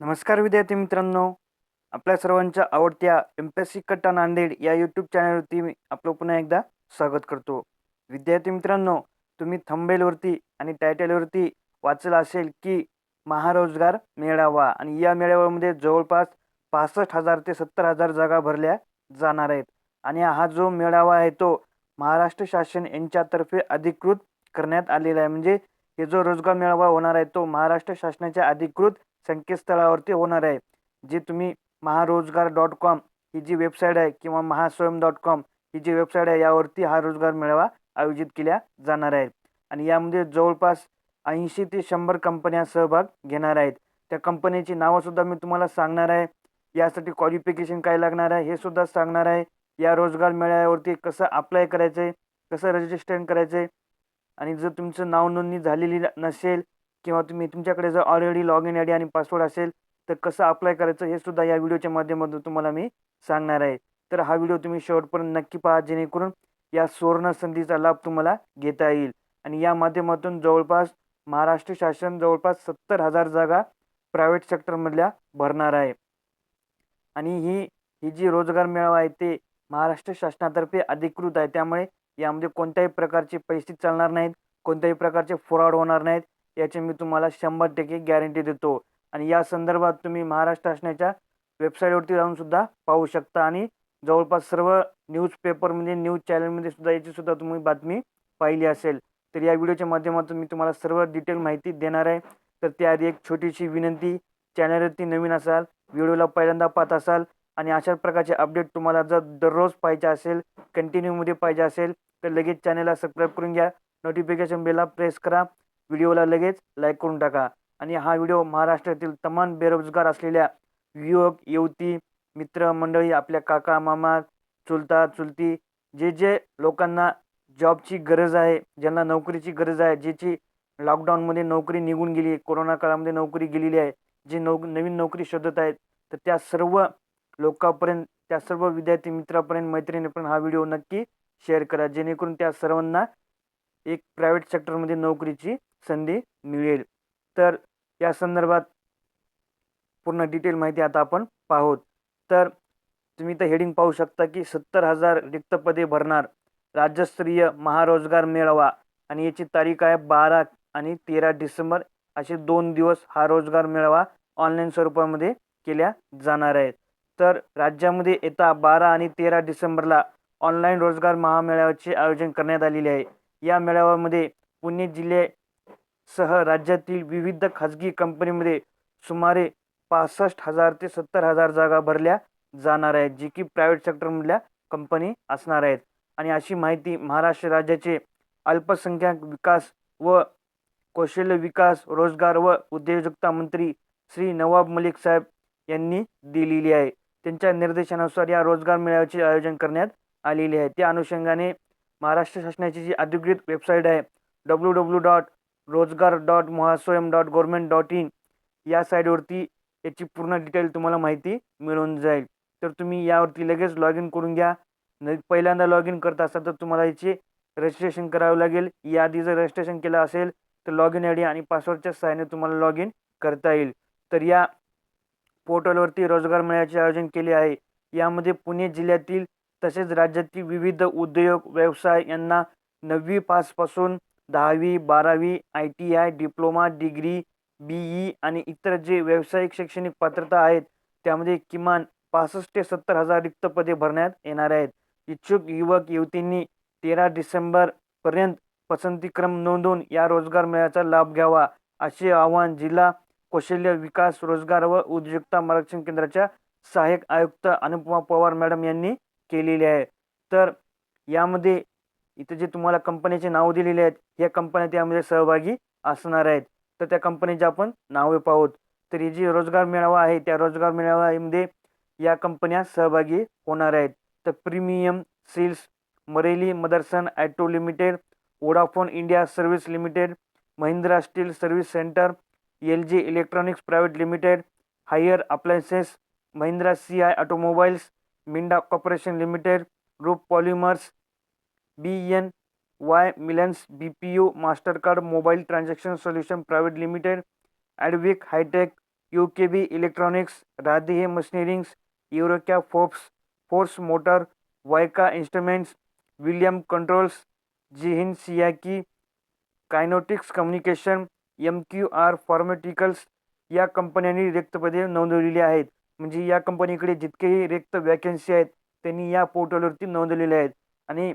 नमस्कार विद्यार्थी मित्रांनो. आपल्या सर्वांच्या आवडत्या एम पी एस सी कट्टा नांदेड या यूट्यूब चॅनलवरती मी आपलं पुन्हा एकदा स्वागत करतो. विद्यार्थी मित्रांनो तुम्ही थंबेलवरती आणि टायटलवरती वाचलं असेल की महारोजगार मेळावा आणि या मेळाव्यामध्ये जवळपास पासष्ट हजार ते सत्तर हजार जागा भरल्या जाणार आहेत. आणि हा जो मेळावा आहे तो महाराष्ट्र शासन यांच्यातर्फे अधिकृत करण्यात आलेला आहे. म्हणजे हे जो रोजगार मेळावा होणार आहे तो महाराष्ट्र शासनाच्या अधिकृत संकेतस्थळावरती होणार आहे. जे तुम्ही महारोजगार डॉट कॉम ही जी वेबसाईट आहे किंवा महास्वयं डॉट कॉम ही जी वेबसाईट आहे यावरती हा रोजगार मेळावा आयोजित केल्या जाणार आहे. आणि यामध्ये जवळपास ऐंशी ते शंभर कंपन्या सहभाग घेणार आहेत. त्या कंपनीची नावंसुद्धा मी तुम्हाला सांगणार आहे. यासाठी क्वालिफिकेशन काय लागणार आहे हे सुद्धा सांगणार आहे. या रोजगार मेळाव्यावरती कसं अप्लाय करायचं आहे कसं रजिस्ट्रेशन करायचं आहे आणि जर तुमचं नाव नोंदणी झालेली नसेल किंवा तुम्ही तुमच्याकडे जर already log in I D आणि पासवर्ड असेल तर कसं अप्लाय करायचं हे सुद्धा या व्हिडिओच्या माध्यमातून तुम्हाला मी सांगणार आहे. तर हा व्हिडिओ तुम्ही शेवटपर्यंत नक्की पहा जेणेकरून या सुवर्ण संधीचा लाभ तुम्हाला घेता येईल. आणि या माध्यमातून जवळपास महाराष्ट्र शासन जवळपास सत्तर हजार जागा प्रायव्हेट सेक्टरमधल्या भरणार आहे. आणि ही ही जी रोजगार मेळावा आहे ते महाराष्ट्र शासनातर्फे अधिकृत आहे. त्यामुळे यामध्ये कोणत्याही प्रकारचे पैसे चालणार नाहीत कोणत्याही प्रकारचे फ्रॉड होणार नाहीत. याची मी तुम्हाला शंभर टक्के गॅरंटी देतो. आणि या संदर्भात तुम्ही महाराष्ट्र शासनाच्या वेबसाईटवरती जाऊनसुद्धा पाहू शकता. आणि जवळपास सर्व न्यूजपेपरमध्ये न्यूज चॅनलमध्ये सुद्धा याची सुद्धा तुम्ही बातमी पाहिली असेल. तर या व्हिडिओच्या माध्यमातून मी तुम्हाला सर्व डिटेल माहिती देणार आहे. तर त्याआधी एक छोटीशी विनंती चॅनलवरती नवीन असाल व्हिडिओला पहिल्यांदा पाहत असाल आणि अशा प्रकारचे अपडेट तुम्हाला जर दररोज पाहिजे असेल कंटिन्यूमध्ये पाहिजे असेल तर लगेच चॅनलला सबस्क्राईब करून घ्या. नोटिफिकेशन बेलला प्रेस करा. व्हिडिओला लगेच लाईक करून टाका. आणि हा व्हिडिओ महाराष्ट्रातील तमाम बेरोजगार असलेल्या युवक युवती मित्रमंडळी आपल्या काका मामा चुलता चुलती जे जे लोकांना जॉबची गरज आहे ज्यांना नोकरीची गरज आहे ज्याची लॉकडाऊनमध्ये नोकरी निघून गेली कोरोना काळामध्ये नोकरी गेलेली आहे जे नोक नवीन नोकरी शोधत आहेत तर त्या सर्व लोकांपर्यंत त्या सर्व विद्यार्थी मित्रापर्यंत मैत्रिणीपर्यंत हा व्हिडिओ नक्की शेअर करा जेणेकरून त्या सर्वांना एक प्रायव्हेट सेक्टरमध्ये नोकरीची संधी मिळेल. तर या संदर्भात पूर्ण डिटेल माहिती आता आपण पाहूत. तर तुम्ही तर हेडिंग पाहू शकता की सत्तर हजार रिक्त पदे भरणार राज्यस्तरीय महारोजगार मेळावा आणि याची तारीख आहे बारा आणि तेरा डिसेंबर. असे दोन दिवस हा रोजगार मेळावा ऑनलाईन स्वरूपामध्ये केल्या जाणार आहेत. तर राज्यामध्ये येता बारा आणि तेरा डिसेंबरला ऑनलाईन रोजगार महामेळाव्याचे आयोजन करण्यात आलेले आहे. या मेळाव्यामध्ये पुणे जिल्हे सह राज्यातील विविध खाजगी कंपनीमध्ये सुमारे पासष्ट हजार ते सत्तर हजार जागा भरल्या जाणार आहेत जी की प्रायव्हेट सेक्टरमधल्या कंपनी असणार आहेत. आणि अशी माहिती महाराष्ट्र राज्याचे अल्पसंख्याक विकास व कौशल्य विकास रोजगार व उद्योजकता मंत्री श्री नवाब मलिक साहेब यांनी दिलेली आहे. त्यांच्या निर्देशानुसार या रोजगार मेळाव्याचे आयोजन करण्यात आलेले आहे. त्या अनुषंगाने महाराष्ट्र शासनाची जी अधिकृत वेबसाईट आहे W W dot Rojgar dot Mahaswayam dot government dot in या साईडवरती याची पूर्ण डिटेल तुम्हाला माहिती मिळून जाईल. तर तुम्ही यावरती लगेच लॉग इन करून घ्या. न पहिल्यांदा लॉग इन करत असाल तर तुम्हाला याचे रजिस्ट्रेशन करावं लागेल. याआधी जर रजिस्ट्रेशन केलं असेल तर लॉग इन आय डी आणि पासवर्डच्या सहाय्याने तुम्हाला लॉग इन करता येईल. तर या पोर्टलवरती रोजगार मेळ्याचे आयोजन केले आहे. यामध्ये पुणे जिल्ह्यातील तसेच राज्यातील विविध उद्योग व्यवसाय यांना नववी पासपासून दहावी बारावी I T I diploma degree B E आणि इतर जे व्यावसायिक शैक्षणिक पात्रता आहेत त्यामध्ये किमान पासष्ट ते सत्तर हजार रिक्त पदे भरण्यात येणार आहेत. इच्छुक युवक युवतींनी तेरा डिसेंबरपर्यंत पसंतीक्रम नोंदवून या रोजगार मेळ्याचा लाभ घ्यावा असे आवाहन जिल्हा कौशल्य विकास रोजगार व उद्योजकता मार्गदर्शन केंद्राच्या सहाय्यक आयुक्त अनुपमा पवार मॅडम यांनी केलेले आहे. तर यामध्ये इथं जे तुम्हाला कंपनीचे नाव दिलेले आहेत या कंपन्या त्यामध्ये सहभागी असणार आहेत. तर त्या कंपनीचे आपण नावे पाहूत. तर ही जी रोजगार मेळावा आहे त्या रोजगार मेळाव्यामध्ये या कंपन्या सहभागी होणार आहेत. तर premium seals Marelli Motherson auto limited Vodafone India service limited Mahindra steel service centre L G electronics private limited Haier appliances Mahindra C I automobiles Minda corporation limited Roop polymers B N Y Milans B P U Mastercard mobile transaction solution private limited Advik hitech U K B electronics Radhe machinings Eureka Forbes Force motor Wika instruments William controls जिहिन सियाकी kinetics communication M Q R pharmaceuticals या कंपन्यांनी रिक्त पदे नोंदवलेली आहेत. म्हणजे या कंपनीकडे जितकेही रिक्त वॅकन्सी आहेत, त्यांनी या पोर्टलवरती नोंदवलेले आहेत. आणि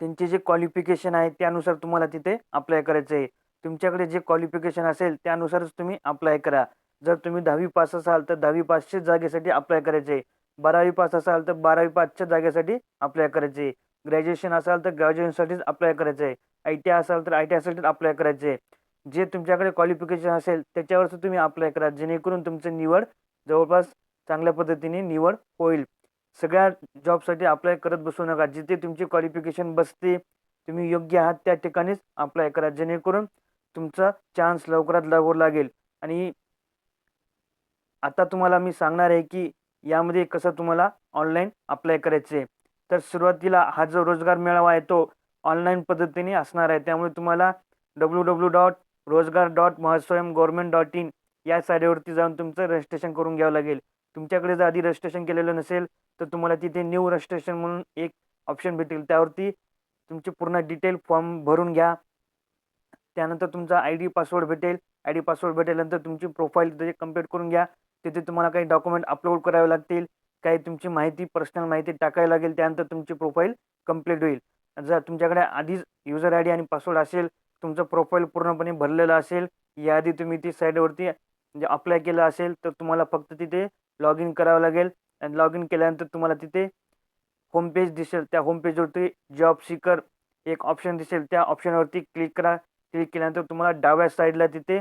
त्यांचे जे क्वालिफिकेशन आहे त्यानुसार तुम्हाला तिथे अप्लाय करायचं आहे. तुमच्याकडे जे क्वालिफिकेशन असेल त्यानुसारच तुम्ही अप्लाय करा. जर तुम्ही दहावी पास असाल तर दहावी पासच्या जागेसाठी अप्लाय करायचे आहे. बारावी पास असाल तर बारावी पासच्या जागेसाठी अप्लाय करायचे आहे. ग्रॅज्युएशन असाल तर ग्रॅज्युएशनसाठीच अप्लाय करायचं आहे. आय टी आय असाल तर आय टी आयसाठीच अप्लाय करायचे आहे. जे तुमच्याकडे क्वालिफिकेशन असेल त्याच्यावरच तुम्ही अप्लाय करा. जेणेकरून तुमचं निवड जवळपास चांगल्या पद्धतीने निवड होईल. सगळ्या जॉबसाठी अप्लाय करत बसू नका. जिथे तुमची क्वालिफिकेशन बसते तुम्ही योग्य आहात त्या ठिकाणीच अप्लाय करा. जेणेकरून तुमचा चान्स लवकरात लवकर लागेल. आणि आता तुम्हाला मी सांगणार आहे की यामध्ये कसं तुम्हाला ऑनलाईन अप्लाय करायचे आहे तर सुरुवातीला हा जो रोजगार मेळावा आहे तो ऑनलाईन पद्धतीने असणार आहे. त्यामुळे तुम्हाला W W dot Rojgar dot Mahaswayam government dot in या साईडवरती जाऊन तुमचं रजिस्ट्रेशन करून घ्यावं लागेल. तुमच्याकडे जर आधी रजिस्ट्रेशन केलेलं नसेल तर तुम्हाला तिथे न्यू रजिस्ट्रेशन म्हणून एक ऑप्शन भेटेल. त्यावरती तुमची पूर्ण डिटेल फॉर्म भरून घ्या. त्यानंतर तुमचा आय डी पासवर्ड भेटेल. आय डी पासवर्ड भेटल्यानंतर तुमची प्रोफाईल तिथे कंप्लीट करून घ्या. तिथे तुम्हाला काही डॉक्युमेंट अपलोड करावे लागतील. काही तुमची माहिती पर्सनल माहिती टाकावी लागेल. त्यानंतर तुमची प्रोफाईल कंप्लीट होईल. जर तुमच्याकडे आधीच युजर आय डी आणि पासवर्ड असेल तुमचं प्रोफाईल पूर्णपणे भरलेलं असेल याआधी तुम्ही ती साईडवरती म्हणजे अप्लाय केलं असेल तर तुम्हाला फक्त तिथे लॉग इन करावं लागेल. आणि लॉग इन केल्यानंतर तुम्हाला तिथे होम पेज दिसेल. त्या होम पेजवरती जॉब सीकर एक ऑप्शन दिसेल. त्या ऑप्शनवरती क्लिक करा. क्लिक केल्यानंतर तुम्हाला डाव्या साईडला तिथे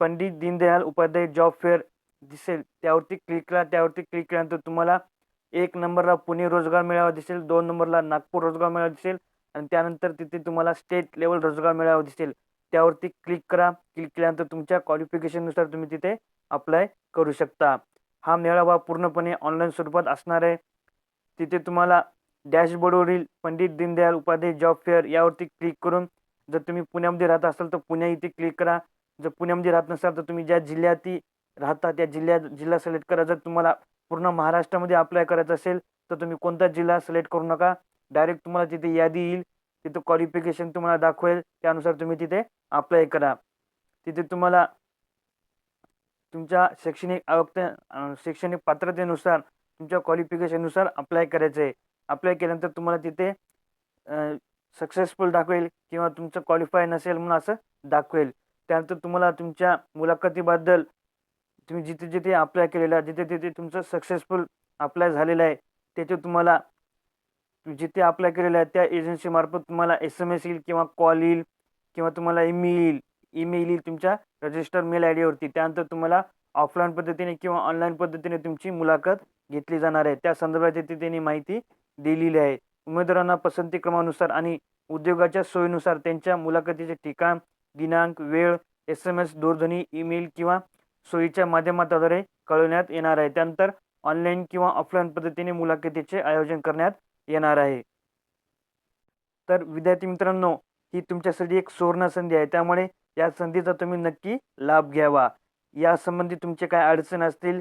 पंडित दीनदयाल उपाध्याय जॉब फेअर दिसेल. त्यावरती क्लिक करा. त्यावरती क्लिक केल्यानंतर तुम्हाला एक नंबरला पुणे रोजगार मेळावा दिसेल. दोन नंबरला नागपूर रोजगार मेळावा दिसेल. आणि त्यानंतर तिथे तुम्हाला स्टेट लेवल रोजगार मेळावा दिसेल. त्यावरती क्लिक करा. क्लिक केल्यानंतर तुमच्या क्वालिफिकेशननुसार तुम्ही तिथे अप्लाय करू शकता. हा मेळावा पूर्णपणे ऑनलाईन स्वरूपात असणार आहे. तिथे तुम्हाला डॅशबोर्डवरील पंडित दीनदयाल उपाध्याय जॉब फेअर यावरती क्लिक करून जर तुम्ही पुण्यामध्ये राहत असाल तर पुण्या इथे क्लिक करा. जर पुण्यामध्ये राहत नसाल तर तुम्ही ज्या जिल्ह्यात राहता त्या जिल्ह्यात जिल्हा सिलेक्ट करा. जर तुम्हाला पूर्ण महाराष्ट्रामध्ये अप्लाय करायचं असेल तर तुम्ही कोणता जिल्हा सिलेक्ट करू नका. डायरेक्ट तुम्हाला तिथे यादी येईल तिथं क्वालिफिकेशन तुम्हाला दाखवेल. त्यानुसार तुम्ही तिथे अप्लाय करा. तिथे तुम्हाला तुमच्या शैक्षणिक आवक शैक्षणिक पात्रतेनुसार तुमच्या क्वालिफिकेशननुसार अप्लाय करायचं आहे. अप्लाय केल्यानंतर तुम्हाला तिथे सक्सेसफुल दाखवेल किंवा तुमचं क्वालिफाय नसेल म्हणून असं दाखवेल. त्यानंतर तुम्हाला तुमच्या मुलाखतीबद्दल तुम्ही जिथे जिथे अप्लाय केलेला आहे जिथे तिथे तुमचं सक्सेसफुल अप्लाय झालेलं आहे त्याचे तुम्हाला जिथे अप्लाय केलेलं आहे त्या एजन्सीमार्फत तुम्हाला एस एम एस येईल किंवा कॉल येईल किंवा तुम्हाला ईमेल येईल. ईमेल येईल तुमच्या रजिस्टर मेल आय डीवरती त्यानंतर तुम्हाला ऑफलाईन पद्धतीने किंवा ऑनलाईन पद्धतीने तुमची मुलाखत घेतली जाणार आहे. त्या संदर्भात येथे त्यांनी माहिती दिलेली आहे. उमेदवारांना पसंती क्रमानुसार आणि उद्योगाच्या सोयीनुसार त्यांच्या मुलाखतीचे ठिकाण दिनांक वेळ एस एम एस दूरध्वनी ईमेल किंवा सोयीच्या माध्यमाद्वारे कळवण्यात येणार आहे. त्यानंतर ऑनलाईन किंवा ऑफलाईन पद्धतीने मुलाखतीचे आयोजन करण्यात येणार आहे. तर विद्यार्थी मित्रांनो ही तुमच्यासाठी एक सुवर्ण संधी आहे. त्यामुळे या संधीचा तुम्ही नक्की लाभ घ्यावा. यासंबंधी तुमचे काय अडचण असतील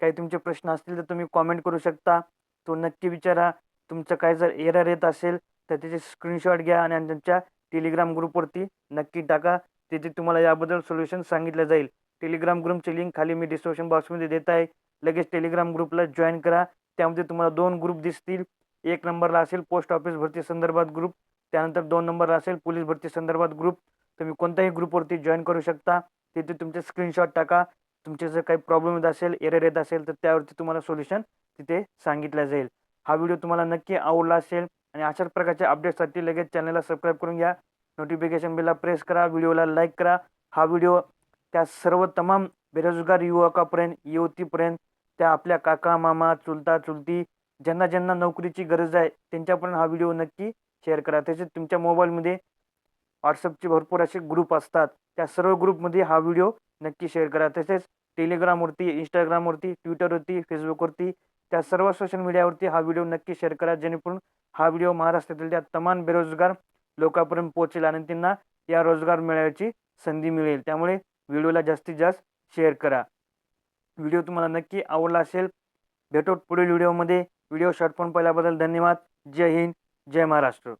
काही तुमचे प्रश्न असतील तर तुम्ही कॉमेंट करू शकता. तो नक्की विचारा. तुमचं काय जर एरर येत असेल तर त्याचे स्क्रीनशॉट घ्या आणि त्यांच्या टेलिग्राम ग्रुपवरती नक्की टाका. तिथे तुम्हाला याबद्दल सोल्युशन सांगितलं जाईल. टेलिग्राम ग्रुपची लिंक खाली मी डिस्क्रिप्शन बॉक्समध्ये देत आहे. लगेच टेलिग्राम ग्रुपला जॉईन करा. त्यामध्ये तुम्हाला दोन ग्रुप दिसतील. एक नंबरला असेल पोस्ट ऑफिस भरती संदर्भात ग्रुप त्यानंतर दोन नंबरला असेल पोलीस भरती संदर्भात ग्रुप तुम्ही कोणत्याही ग्रुपवरती जॉईन करू शकता. तिथे तुमचे स्क्रीनशॉट टाका. तुमचे जर काही प्रॉब्लेम येत असेल एरर येत असेल तर त्यावरती तुम्हाला सोल्युशन तिथे सांगितलं जाईल. हा व्हिडिओ तुम्हाला नक्की आवडला असेल आणि अशाच प्रकारच्या अपडेटसाठी लगेच चॅनलला सबस्क्राईब करून घ्या. नोटिफिकेशन बिलला प्रेस करा व्हिडिओला लाईक करा. हा व्हिडिओ त्या सर्व तमाम बेरोजगार युवकापर्यंत युवतीपर्यंत त्या आपल्या काका मामा चुलता चुलती ज्यांना ज्यांना नोकरीची गरज आहे त्यांच्यापर्यंत हा व्हिडिओ नक्की शेअर करा. तसेच तुमच्या मोबाईलमध्ये व्हॉट्सअपचे भरपूर असे ग्रुप असतात. त्या सर्व ग्रुपमध्ये हा व्हिडिओ नक्की शेअर करा. तसेच टेलिग्रामवरती इंस्टाग्रामवरती ट्विटरवरती फेसबुकवरती त्या सर्व सोशल मीडियावरती हा व्हिडिओ नक्की शेअर करा. जेणेकरून हा व्हिडिओ महाराष्ट्रातील त्या तमाम बेरोजगार लोकांपर्यंत पोहोचेल आणि त्यांना या रोजगार मिळायची संधी मिळेल. त्यामुळे व्हिडिओला जास्तीत जास्त शेअर करा. व्हिडिओ तुम्हाला नक्की आवडला असेल भेटू पुढील व्हिडिओमध्ये व्हिडिओ शॉर्ट पण पाहिल्याबद्दल धन्यवाद. जय हिंद जय महाराष्ट्र.